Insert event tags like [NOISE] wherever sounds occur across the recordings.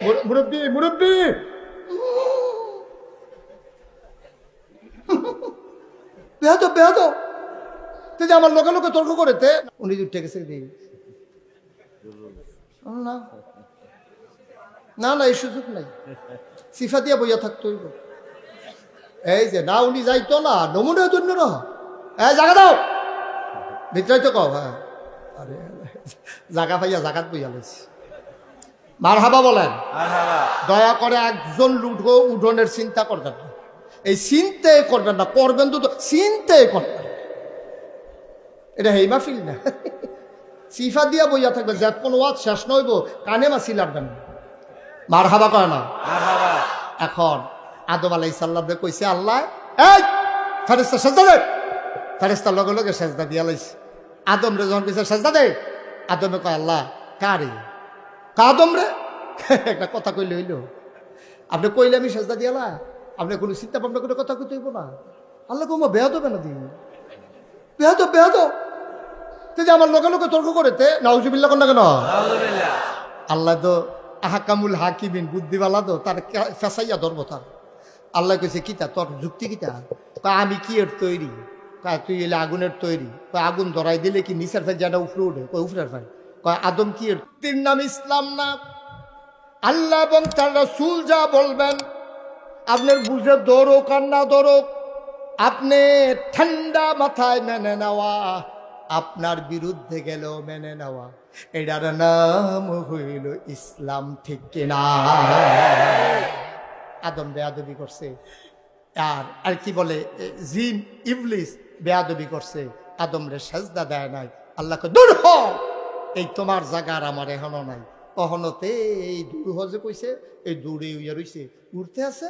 মুর- মুরব্বি মুরব্বি! বেহাদ বেহাদ তুই যে আমার লোকে লোকে তর্ক করেতে উনি উঠে গেছে। দিই না। না না, এই সুযোগ নাই। সিফা দিয়া বইয়া থাকতো এই যে, না উনি যাইতো না, নমুনা জন্য না এই জায়গা দাও! ভিতরে তো কও হ্যাঁ। আরে, জাগা পাইয়া জাগাত বইয়া লইছি। মার হাবা বলেন দয়া করে একজন লুঠো উঠোনের চিন্তা করবেন না। এই চিন্তে করবেন না করবেন তো চিন্তে করবেন। এটা হেই মাহফিল না। সিফা দিয়া বইয়া থাকবে যে কোন ওয়াজ শেষ নইব কানে মাসি লাগবেন না। মার হাবা করে না এখন আদম আলাই সাল্লামে কইছে আল্লাহ এই ফেরেস্তা সেজদা দে। ফেরেস্তার লগে লগে সেজদা দিয়া লাইছে। আদম রে যখন কইছে সেজদা দে। আদমে কয় আল্লাহ কারে? কাদম রে? [LAUGHS] একটা কথা কইলে হইল। আপনি কইলে আমি সেজদা দিয়ালা আপনি কোনো চিন্তা ভাবনা করে কথা কইতে হইব না। আল্লাহ কমা বেহাদ হবে না দিন। বেহাদ বেহাদ তুই যে আমার লোকে লোকে তর্ক করেতে নাউজুবিল্লা কোন না কেন? আল্লাহ তো আহাকামুল হাকিবিন বুদ্ধিওয়ালা তো তার ফেসাইয়া ধরবো তার। আল্লাহ কইছে কিতা তোর যুক্তি কিতা? আমি কি এর তৈরি? কয় তুই এলে আগুনের তৈরি? কয় আগুন ধরাই দিলে কি নিচের ফেল যেটা উপরে উঠে? কয় উপরের ফেল কয় আদম কি এর তিন নাম ইসলাম না। আল্লাহ এবং তার রাসূল যা বলবেন, আপনার বুঝে দৌড়ক আর না আপনি ঠান্ডা মাথায় মেনে নেওয়া, আপনার বিরুদ্ধে গেলেও মেনে নেওয়া। এটার নাম হইল ইসলাম, ঠিক কিনা আদম বেয়াদবি করছে। আর আর কি বলে জিন, ইবলিস বেয়াদবি করছে। আদম রে সাজদা দেয় নাই। আল্লাহকে দূর হ এই তোমার জাগার আমার এখনও নাই। অহনতে এই দূর হজে কইছে এই দূরে উইয়া রইছে। উঠতে আছে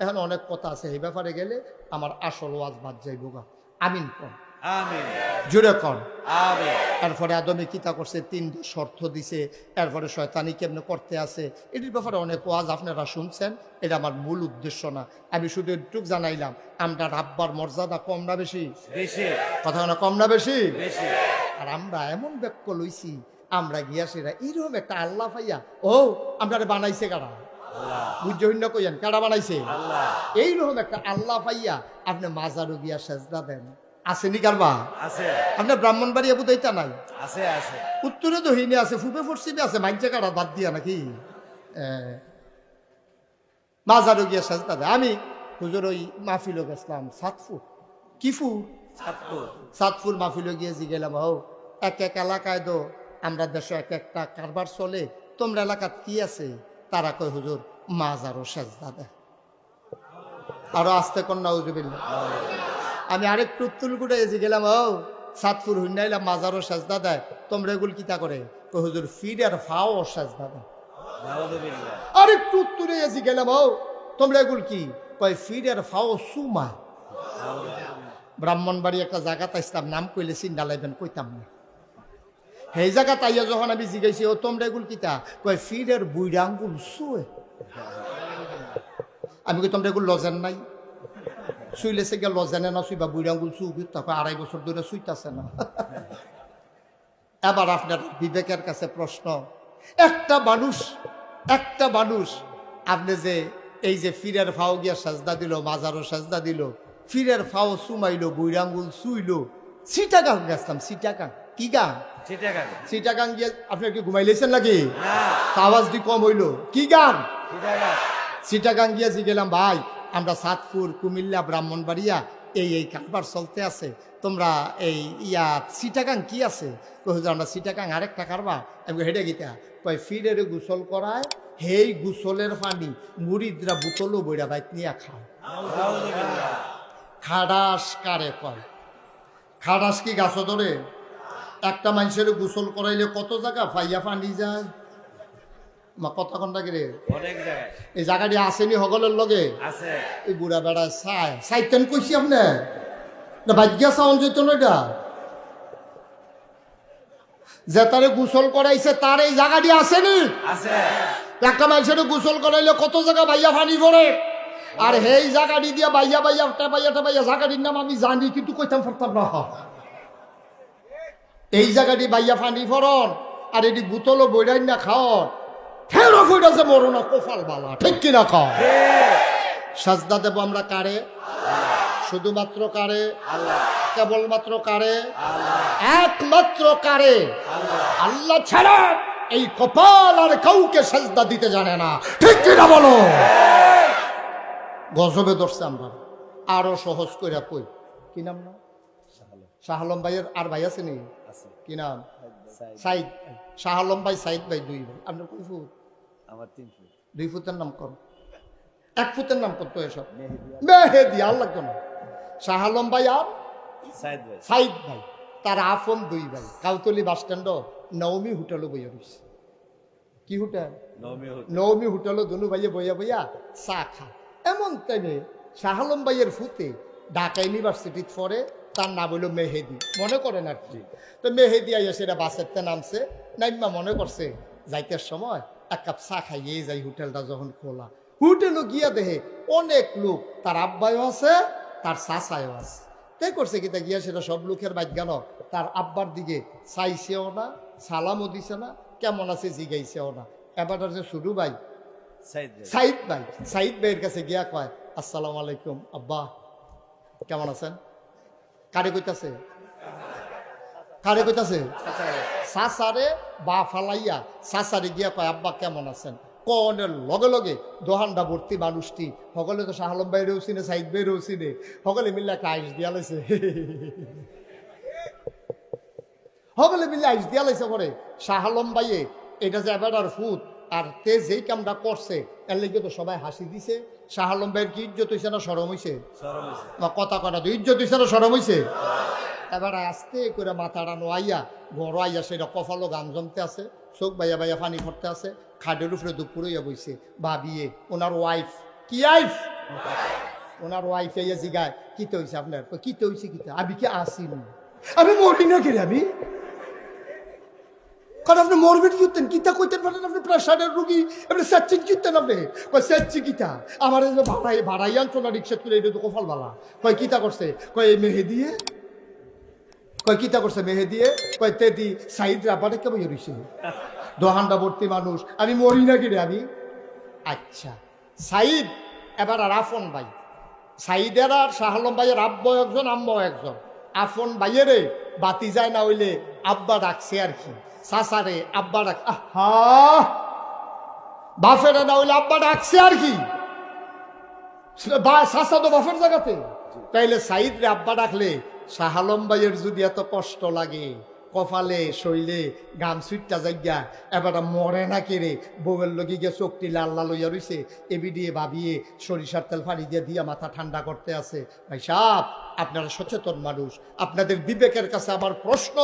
এখন অনেক কথা আছে এই ব্যাপারে গেলে আমার আসল ওয়াজ বাদ যাইব গা। আমিন কন। আমিন। জুড়ে কন। আমিন। এরপরে আদমে কিতা করছে তিন শর্ত দিছে এরপরে শয়তানি কেমনে করতে আছে। এটির ব্যাপারে অনেক ওয়াজ আপনারা শুনছেন এটা আমার মূল উদ্দেশ্য না। আমি শুধু একটুক জানাইলাম আমরা রাব্বার মর্যাদা কম না বেশি? বেশি। কথা না কম না বেশি? বেশি। আর আমরা এমন ব্যাক্য লইছি আমরা গিয়াসিরা এইরকম একটা আল্লাহ পাইয়া ও আমরা বানাইছে কারা? বুঝতে কইয়েন? কারা বানাইছে? এইরকম একটা আল্লাহ পাইয়া আপনি মাজারও গিয়া সেজদা দেন। আসেনি কারবা? আছে। আপনার ব্রাহ্মণবাড়িয়া বুঝাইতা নাই? আছে আছে। উত্তরে তো হিনে আছে ফুপে পশ্চিমে আছে মাইজা কাটা বাদ দিয়া নাকি? মাজারও গিয়া সাজদা দেয়। আমি হুজুর ওই মাহফিল গেছিলাম সাতফুর কিফু ছাত্র সাতফুর মাহফিল গিয়ে গেলাম হও এক এক এলাকায় তো আমরা দেশে এক একটা কারবার চলে তোমরা এলাকাত কি আছে? তারা কয় হুজুর মাজারও সাজদা দেয়। আরও আসতে কন্যা হুজুবিল্লা আমি আরেকটু উত্তুলগুড়ে এসে গেলাম ও সাতপুর হুন্ডাইলাম মাজারও সাজদা দেয়। তোমরা এগুলো কিতা করে? কই হুজুর ফিড আর ফাও সাজদা দেয়। আরেকটু উত্তরে এসে গেলাম ও তোমরা এগুলো কি? কয় ফিড আর ফাও সুমা। ব্রাহ্মণবাড়ি একটা জায়গা তাইছিলাম নাম কইলে চিন্তা লাইবেন কইতাম না। সেই জায়গা তাইয়া যখন আমি জিগাইছি ও তোমরা এগুলো কিতা? কয় ফিড আর বুইরা সুয়ে আমি কই, তোমরা এগুলো লজেন নাই? শুইলেছে গিয়ে লজেনে না শুইবা বুড়ি আঙ্গুল তারপর আড়াই বছর ধরে শুইতাছে না। এবার আপনার বিবেকের কাছে প্রশ্ন, একটা মানুষ একটা মানুষ, আপনি যে এই যে ফিরের ফাও গিয়া সাজদা দিল, মাজারও সাজদা দিল, ফিরের ফাও সুমাইলো বুড়ি আঙ্গুল শুইলো সিটাগাং গেছিলাম সিটাগাং কি গান? সিটাগাং গিয়ে আপনি কি ঘুমাইলেছেন নাকি? আওয়াজ দি কম হইল। কি গান? কেন সিটাগাং গেলাম ভাই আমরা সাতপুর কুমিল্লা ব্রাহ্মণবাড়িয়া এই এই কারবার চলতে আছে। তোমরা এই ইয়া সিটাগাং কি আছে? হুজুর আমরা সিটাগাং আরেকটা কারবা আমি হেডে গিতা কয় ফিরের গোসল করায় হেই গোসলের পানি মুড়িদরা বোতলও বইরা বাইক নিয়ে খায় খাডাস কারে কয়? খাডাস কি গাছ ধরে? একটা মানুষের গোসল করাইলে কত জায়গা? ফাইয়া পানি যায়। মা কথা কন্যা রে? অনেক জায়গায়। এই জায়গাটি আসেনি হগলের লগে? আছে। এই বুড়া বেড়া চাই চাইতেন কইছি আপনি? না ভাগ্যা চাউন যেত না এটা। যে তারে গোসল করাইছে তার এই জায়গাটি আসেনি। আছে। একটা মানুষের গোসল করাইলে কত জায়গা বাইয়া পানি পড়ে? আর সেই জায়গাটি দিয়া বাইয়া বাইয়া টেবাইয়া টেবাইয়া জায়গাটির নাম আমি জানি কিন্তু কইতাম পারতাম না। এই জায়গাটি বাইয়া পানি ফরন, আর এটি বোতলও বইরাই না খাওয়ার। ফেরো ফুটাছে মরো না কোফাল বালা, ঠিক কিনা কর সাজদা দেব আমরা কারে? শুধুমাত্র কারে? কেবলমাত্র কারে? একমাত্র কারে? আল্লাহ ছাড়া এই কপাল আর কাউকে সাজদা দিতে জানে না, ঠিক কিনা বলো? গজবে ধরছে আমরা, আরও সহজ করে কই, কি নাম না? শাহ আলম ভাইয়ের আর ভাই আছে নি কি নাম? সাইদ। সাইদ। শাহ আলম ভাই সাইদ ভাই দুই ভাই। আপনার কই ফুট? আমার তিন ফুট। দুই ফুটের নাম কর এক ফুটের নাম করতো এসব। মেহেদি মেহেদি আর লাগতো না শাহ ভাই আর সাইদ ভাই। তার আফন দুই ভাই। কাউতলি বাস স্ট্যান্ড নবমী হোটেলও বইয়া রয়েছে কি হোটেল? নবমী হোটেলও দুনু ভাইয়ে বইয়া বইয়া চা খা এমন টাইমে শাহ আলম ভাইয়ের ফুতে ঢাকা ইউনিভার্সিটিত পড়ে তার নাম হইল মেহেদি। মনে করেন আর কি তো মেহেদি আইয়া সেটা বাসেরতে নামছে। নাইমা মনে করছে যাইতে সময় এক কাপ চা খাইয়ে যাই হোটেলটা যখন খোলা। হোটেলও গিয়া দেহে অনেক লোক তার আব্বাইও আছে তার চাচাইও আছে। তাই করছে কি তা গিয়া সেটা সব লোকের বাইক গেল। তার আব্বার দিকে চাইছেও না সালামও দিছে না কেমন আছে জিগাইছেও না। এবার যে শুরু ভাই সাইদ ভাই। সাইদ ভাই সাইদ ভাইয়ের কাছে গিয়া কয় আসসালামু আলাইকুম আব্বা কেমন আছেন? কারে কইতাছে? কারে কইতাছে? সাসারে বা ফালাইয়া সাসারে গিয়া কয়, আব্বা, কেমন আছেন? কনের লগে লগে দোহানটা ভর্তি মানুষটি, সকলে তো শাহ আলম ভাইরেও চিনে, সাইদ ভাইরেও চিনে, সকলে মিলে একটা আইস দিয়া লাইছে। সকলে মিলে আইস দিয়া লাইছে করে শাহ আলম ভাইয়ে, এটা যে এবার ফুট আর তে যেই কামটা করছে এর লেগে তো সবাই হাসি দিছে। শাহ আলম ভাইয়ের কি ইজ্জত হইছে না সরম হয়েছে কথা কটা তো ইজ্জত হইছে না সরম হইছে? এবার আস্তে করে মাথাটা নোয়াইয়া ঘর আইয়া সেটা কফালো গান জমতে আছে চোখ বাইয়া বাইয়া পানি করতে আছে খাটের উপরে দুপুর হইয়া বইছে ভাবিয়ে ওনার ওয়াইফ কি আইফ ওনার ওয়াইফ ইয়া জিগায় কিতে হইছে আপনার? কই, কিতে হইছে কিতে আমি কি আসি আমি মরি না কিরে আমি? কারণ আপনি কিতা কইতেন পারেন আপনি প্রেশারের রুগী, আপনি আপনি। কই সেচ্ছি কিতা আমার ভাড়াই ভাড়াই আনছো রিক্সা তুলে, এটা তো কয় কিতা করছে। কয়, এই মেহে দিয়ে কয় কিতা করছে মেহে দিয়ে কয় তে সাইড রাবারে কেমন দোহানটা ভর্তি মানুষ। আমি মরি না কিরে আমি? আচ্ছা। সাইদ, এবার আর আফন ভাই। সাইদের আর শাহলম ভাইয়ের আব্বা একজন আম্মাও একজন। আফন ভাইয়েরে বাতি যায় না হইলে আব্বা ডাকছে আর কি। সাসারে আব্বা ডাক হা? বাফেরে না হইলে আব্বা ডাকছে আর কি। বা সাসা তো বাফের জায়গাতে। তাইলে সাইদ রে আব্বা ডাকলে শাহালম ভাইয়ের যদি এত কষ্ট লাগে কপালে শৈলে গাম সুইটটা জায়গা এবার মরে না কেড়ে বউয়ের লগি গিয়ে চোখটি লাল লাল হইয়া রইছে। এবি দিয়ে ভাবিয়ে সরিষার তেল ফাড়ি দিয়ে দিয়া মাথা ঠান্ডা করতে আছে। ভাই সাপ, আপনারা সচেতন মানুষ। আপনাদের বিবেকের কাছে আমার প্রশ্ন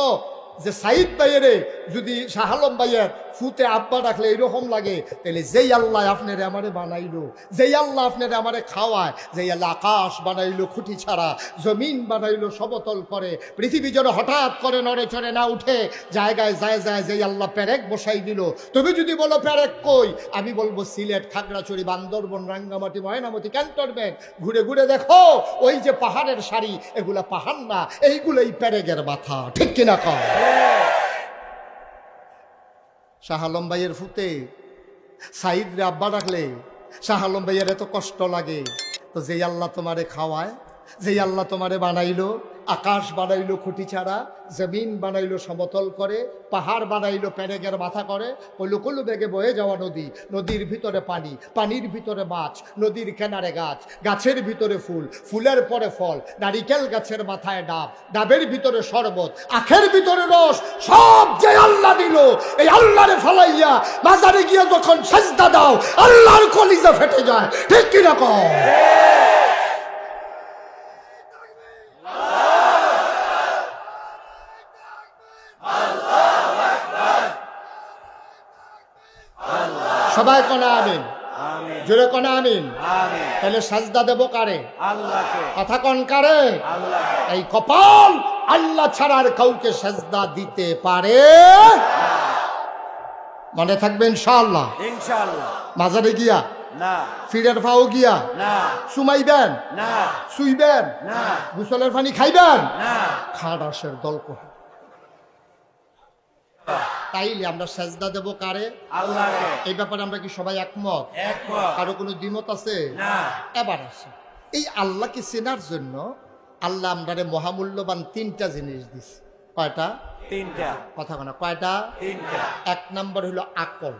যে সাইদ ভাইয়েরে যদি শাহালম ভাইয়ের ফুতে আব্বা ডাকলে এরকম লাগে তাহলে যেই আল্লাহ আপনার আমারে বানাইলো, যেই আল্লাহ আপনার আমারে খাওয়ায়, যেই আল্লাহ আকাশ বানাইলো খুঁটি ছাড়া, জমিন বানাইলো সমতল করে, পৃথিবী যেন হঠাৎ করে নড়ে চড়ে না উঠে, জায়গায় যায় যায় যেই আল্লাহ প্যারেক বসাই দিল। তুমি যদি বলো প্যারেক কই? আমি বলব, সিলেট, খাগড়াছড়ি, বান্দরবন, রাঙ্গামাটি, ময়নামতি, ক্যান্টনমেন্ট। ঘুরে ঘুরে দেখো, ওই যে পাহাড়ের শাড়ি এগুলা পাহাড় না, এইগুলোই প্যারেগের মাথা, ঠিক কিনা কর শাহ আলম ভাইয়ের ফুতে সাইদ রে আব্বা ডাকলে, শাহ আলম ভাইয়ের এত কষ্ট লাগে, তো যেই আল্লাহ তোমারে খাওয়ায়, যেই আল্লাহ তোমারে বানাইলো আকাশ বানাইলো খুঁটি ছাড়া, জমিন বানাইলো সমতল করে, পাহাড় বানাইলো প্যারেগের মাথা করে কলু কলু বেগে বয়ে যাওয়া নদী, নদীর ভিতরে পানি, পানির ভিতরে মাছ, নদীর কেনারে গাছ, গাছের ভিতরে ফুল, ফুলের পরে ফল, নারিকেল গাছের মাথায় ডাব, ডাবের ভিতরে শরবত, আখের ভিতরে রস, সব যে আল্লাহ দিল, এই আল্লাহরে ফালাইয়া বাজারে গিয়ে যখন সেজদা দাও, আল্লাহর কলিজা ফেটে যায়। ঠিক কীরকম সবাই কোনা আমিন। জোরে কোনা আমিন। তাহলে সাজদা দেব কারে? কথা কন কারে? এই কপাল আল্লাহ ছাড়া আর কাউকে সাজদা দিতে পারে? মনে থাকবে ইনশাআল্লাহ। মাজারে গিয়া? ফিরের ফাও গিয়া? না। সুমাইবেন? না। শুইবেন? গুসলের পানি খাইবেন? না। খাড়াসের দল কহে তাইলে আমরা সেজদা দেব কারে? এই ব্যাপারে আমরা কি সবাই একমত? একমত। কারও কোনো দ্বিমত আছে? না। এবার আসে। এই আল্লাহকে চেনার জন্য আল্লাহ আমরারে মহামূল্যবান তিনটা জিনিস দিছে। কয়টা? তিনটা। কথা কোনা কয়টা? তিনটা। এক নাম্বার হলো আকল।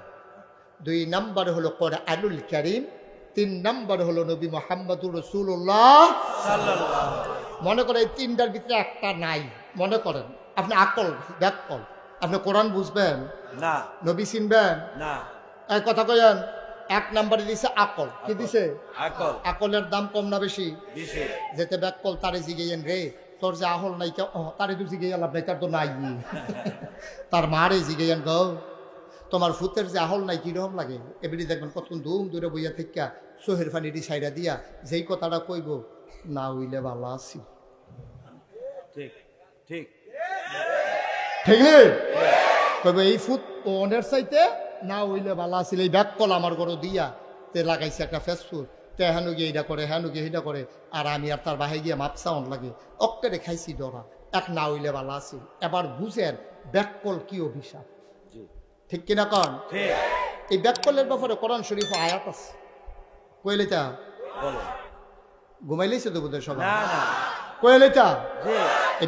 দুই নাম্বার হলো কোরআনুল করিম। তিন নাম্বার হলো নবী মোহাম্মদুর রসুল্লাহ সাল্লাল্লাহু মনে করেন এই তিনটার ভিতরে একটা নাই। মনে করেন। আপনি আকল ব্যাকল। আপনি কোরআন বুঝবেন? না। নবী চিনবেন? না। এক কথা কয়েন এক নাম্বারে দিছে আকল। কি দিছে? আকল। আকলের দাম কম না বেশি? দিছে যেতে ব্যাকল তারে জিগেয়েন রে তোর যে আহল নাই কে ও তারে তো জিগে লাভ নাই তার তো নাই। [LAUGHS] তার মারে জিগেয়েন গো তোমার ফুতের যে আহল নাই কীরকম লাগে? এমনি দেখবেন কত ধুম দূরে বইয়া থেকে সোহের ফানিটি সাইডা দিয়া যেই কথাটা কইব না হইলে ভালো আছি। ঠিক ঠিক। ঠিক তবে এই ফুট ওনের চাইতে না হইলে ভালো আছিল এই ব্যাক কল আমার ঘরে দিয়া তে লাগাইছে একটা ফেসবুক তে হেনু গিয়ে এইটা করে হেনু গিয়ে এইটা করে আর আমি আর তার বাহে গিয়ে মাপসা অন লাগে। অক্কেরে খাইছি ডরা। এক না হইলে ভালো আছিল। এবার বুঝেন ব্যাক কল কি অভিশাপ। ঠিক কিনা কন? এই ব্যাক কলের ব্যাপারে কোরআন শরীফ আয়াত আছে। কইলে তা ঘুমাইলেছে তো বোধহয় সবাই। না না। কইলে তা এই